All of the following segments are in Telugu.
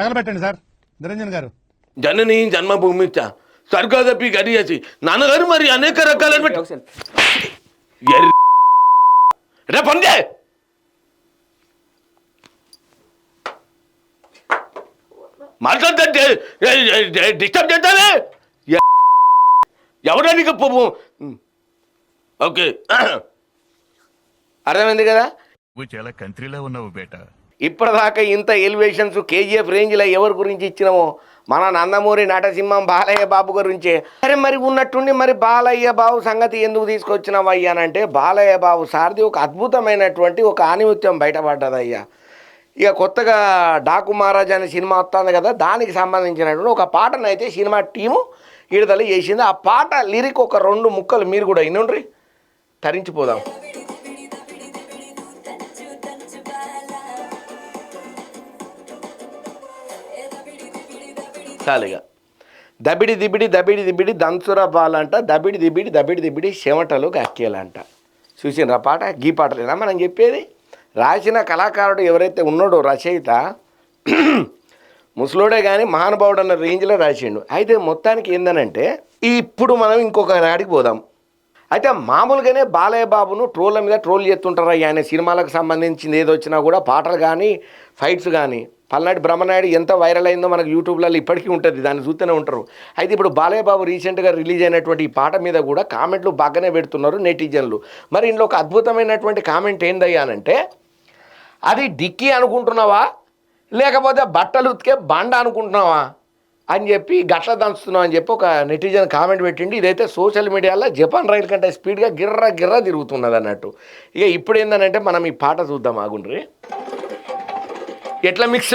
తగలబెట్టండి సార్. నిరంజన్ గారు. జనని జన్మభూమిచ్చ స్వర్గదపి గడియసి నాన్నగారు మరి అనేక రకాలైన రే పండే మాట్లాడితే డిస్టర్బ్ చేస్తానే ఎవడా నీకు పువ్వు ఓకే. అర్థమైంది కదా? నువ్వు చాలా కంట్రీలో ఉన్నావు బేటా. ఇప్పటిదాకా ఇంత ఎలివేషన్స్ కేజీఎఫ్ రేంజ్లో ఎవరి గురించి ఇచ్చినామో? మన నందమూరి నటసింహం బాలయ్య బాబు గురించే. సరే మరి ఉన్నట్టుండి మరి బాలయ్య బాబు సంగతి ఎందుకు తీసుకొచ్చినావయ్యా అంటే బాలయ్య బాబు సార్ది ఒక అద్భుతమైనటువంటి ఒక ఆనిముత్యం బయటపడ్డదయ్యా. ఇక కొత్తగా డాకు మహారాజ్ అనే సినిమా వస్తుంది కదా దానికి సంబంధించినటువంటి ఒక పాటనైతే సినిమా టీము విడుదల చేసింది. ఆ పాట లిరిక్ ఒక రెండు ముక్కలు మీరు కూడా ఇన్నుండ్రి తరించిపోదాం. చాలుగా. దబిడి దిబిడి దబిడి దిబిడి దంచుర బాలంట దబిడి దిబిడి దబిడి దిబిడి చెమటలు కక్కేలంట చూసినరా పాట? గీ పాటలేనా మనం చెప్పేది? రాసిన కళాకారుడు ఎవరైతే ఉన్నాడో రచయిత ముసలోడే కానీ మహానుభావుడు అన్న రేంజ్లో రాసిండు. అయితే మొత్తానికి ఏందనంటే ఇప్పుడు మనం ఇంకొక నాడికి పోదాం. అయితే మామూలుగానే బాలయ్య బాబును ట్రోళ్ళ మీద ట్రోల్ చేస్తుంటారు ఆయన? సినిమాలకు సంబంధించింది ఏదొచ్చినా కూడా పాటలు కానీ ఫైట్స్ కానీ పల్నాటి బ్రహ్మనాయుడు ఎంత వైరల్ అయిందో మనకు యూట్యూబ్లలో ఇప్పటికీ ఉంటుంది. దాన్ని చూస్తూనే ఉంటారు. అయితే ఇప్పుడు బాలయ్య బాబు రీసెంట్గా రిలీజ్ అయినటువంటి ఈ పాట మీద కూడా కామెంట్లు బాగానే పెడుతున్నారు నెటిజన్లు. మరి ఇందులో ఒక అద్భుతమైనటువంటి కామెంట్ ఏందయ్యానంటే అది డిక్కీ అనుకుంటున్నావా? లేకపోతే బట్టలు ఉతికే బండ అనుకుంటున్నావా? అని చెప్పి గట్ల దంచుతున్నావు అని చెప్పి ఒక నెటిజన్ కామెంట్ పెట్టిండి. ఇదైతే సోషల్ మీడియాలో జపాన్ రైలు కంటే స్పీడ్గా గిర్ర గిర్ర తిరుగుతున్నది అన్నట్టు ఇక ఇప్పుడు ఏంటంటే మనం ఈ పాట చూద్దాం ఆగుండ్రి. ఎట్లా మిక్స్?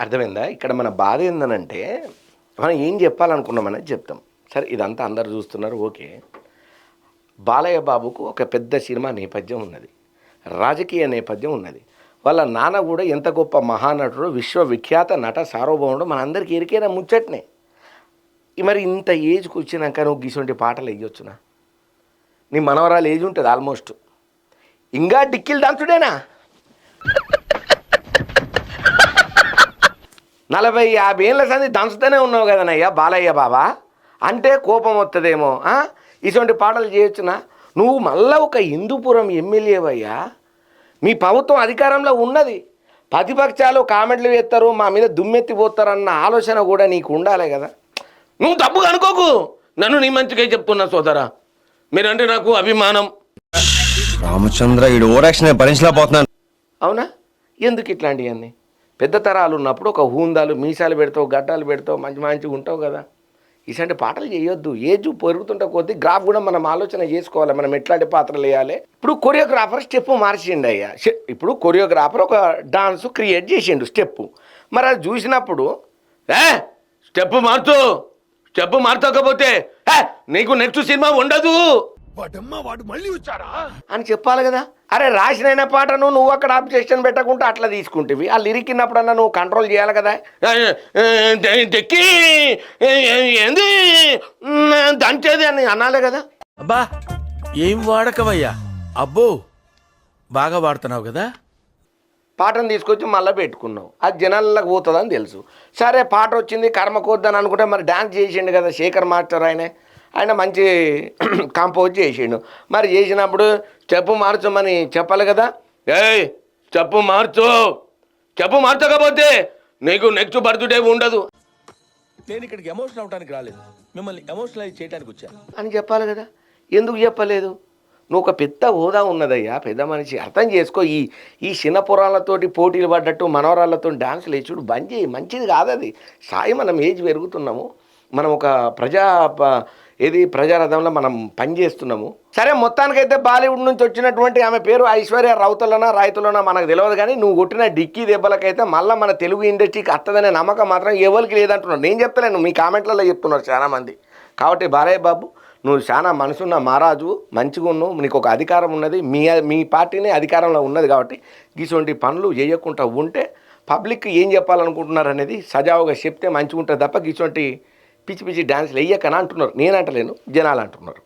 అర్థమైందా? ఇక్కడ మన బాధ ఏందనంటే మనం ఏం చెప్పాలనుకున్నామనేది చెప్తాం. సరే ఇదంతా అందరు చూస్తున్నారు ఓకే. బాలయ్య బాబుకు ఒక పెద్ద సినిమా నేపథ్యం ఉన్నది. రాజకీయ నేపథ్యం ఉన్నది. వాళ్ళ నాన్న కూడా ఎంత గొప్ప మహానటుడు విశ్వవిఖ్యాత నట సార్వభౌముడు మనందరికీ ఎరికైన ముచ్చట్నే. ఈ మరి ఇంత ఏజ్కి వచ్చినాక నువ్వు గిసొంటి పాటలు వేయొచ్చునా? నీ మనవరాలు ఏజ్ ఉంటుంది ఆల్మోస్ట్. ఇంకా డిక్కిల్ దంచుడేనా నలభై యాభై ఏళ్ళ సంది దంచుతూనే ఉన్నావు కదనయ్యా బాలయ్య బాబా? అంటే కోపం వస్తుందేమో ఇటువంటి పాటలు చేయొచ్చునా? నువ్వు మళ్ళా ఒక హిందూపురం ఎమ్మెల్యేవయ్యా? మీ ప్రభుత్వం అధికారంలో ఉన్నది. ప్రతిపక్షాలు కామెంట్లు వేస్తారు మా మీద దుమ్మెత్తిపోతారన్న ఆలోచన కూడా నీకు ఉండాలి కదా. నువ్వు తప్పు అనుకోకు. నన్ను నీ మంచిగా చెప్తున్నా సోదరా. మీరంటే నాకు అభిమానం. రామచంద్ర ఈడు ఓరాక్షన్ భరించలేకపోతున్నాను అవునా? ఎందుకు ఇట్లాంటివన్నీ? పెద్ద తరాలు ఉన్నప్పుడు ఒక హూందాలు మీసాలు పెడతావు గడ్డాలు పెడతావు మంచి మంచిగా ఉంటావు కదా. ఇలాంటి పాటలు చేయొద్దు. ఏజ్ పెరుగుతుంటే కొద్దీ గ్రాఫ్ కూడా మనం ఆలోచన చేసుకోవాలి. మనం ఎట్లాంటి పాత్రలు వేయాలి? ఇప్పుడు కొరియోగ్రాఫర్ స్టెప్ మార్చిండు అయ్యా. ఇప్పుడు కొరియోగ్రాఫర్ ఒక డాన్స్ క్రియేట్ చేసిండు స్టెప్ మరి అది చూసినప్పుడు ఏ స్టెప్ మార్చు స్టెప్ మార్చకపోతే నీకు నెక్స్ట్ సినిమా ఉండదు. అని చెప్పాలి కదా. అరే రాసిన పాటను నువ్వు అక్కడ అబ్జెక్షన్ పెట్టకుండా అట్లా తీసుకుంటేవి. ఆ లిరిక్ ఇన్నప్పుడన్నా నువ్వు కంట్రోల్ చేయాలి కదా. దెక్కి ఏంది? దంచేది అని అనాలి కదా. అబ్బా ఏం వాడకవయ్యా? అబ్బో బాగా వాడుతున్నావు కదా. పాటను తీసుకొచ్చి మళ్ళీ పెట్టుకున్నావు. అది జనాలకు పోతుందని తెలుసు. సరే పాట వచ్చింది కర్మ కొద్దని అనుకుంటే మరి డాన్స్ చేసిండు కదా శేఖర్ మాస్టర్ ఆయన. ఆయన మంచి కంపోజ్ చేసిండు. మరి చేసినప్పుడు చెప్పు మార్చమని చెప్పాలి కదా? ఏయ్ చెప్పు మార్చు. చెప్పు మార్చకపోతే నీకు నెక్స్ట్ బర్త్డే ఉండదు. నేను ఇక్కడికి ఎమోషనల్ అవడానికి రాలేదు. మిమ్మల్ని ఎమోషనలైజ్ చేయడానికి వచ్చాను అని చెప్పాలి కదా? ఎందుకు చెప్పలేదు? నువ్వు ఒక పెద్ద హోదా ఉన్నదయ్యా పెద్ద మనిషి. అర్థం చేసుకో ఈ ఈ చిన్న పురాలతోటి పోటీలు పడ్డట్టు మనవరాళ్ళతో డాన్సులు వేసుడు బంద్ చేయి మంచిది కాదు అది సాయి మనం ఏజ్ పెరుగుతున్నాము. మనం ఒక ప్రజా ఏది ప్రజారథంలో మనం పనిచేస్తున్నాము సరే మొత్తానికైతే బాలీవుడ్ నుంచి వచ్చినటువంటి ఆమె పేరు ఐశ్వర్య రౌతులనా రైతులనా మనకు తెలియదు కానీ నువ్వు కొట్టిన డిక్కీ దెబ్బలకైతే మళ్ళీ మన తెలుగు ఇండస్ట్రీకి అత్తదనే నమ్మకం మాత్రం ఎవరికి లేదంటున్నాడు నేను చెప్తలేను మీ కామెంట్లలో చెప్తున్నారు చాలామంది. కాబట్టి బాలయ్య బాబు నువ్వు చాలా మనసున్న మహారాజు మంచిగా ఉన్నావు నీకు ఒక అధికారం ఉన్నది మీ మీ పార్టీనే అధికారంలో ఉన్నది కాబట్టి ఇటువంటి పనులు చేయకుండా ఉంటే పబ్లిక్ ఏం చెప్పాలనుకుంటున్నారు అనేది సజావుగా చెప్తే మంచిగా ఉంటుంది తప్ప ఇటువంటి పిచ్చి పిచ్చి డ్యాన్స్లు వేయకనా అంటున్నారు. నేను అంటలేను జనాలు అంటున్నారు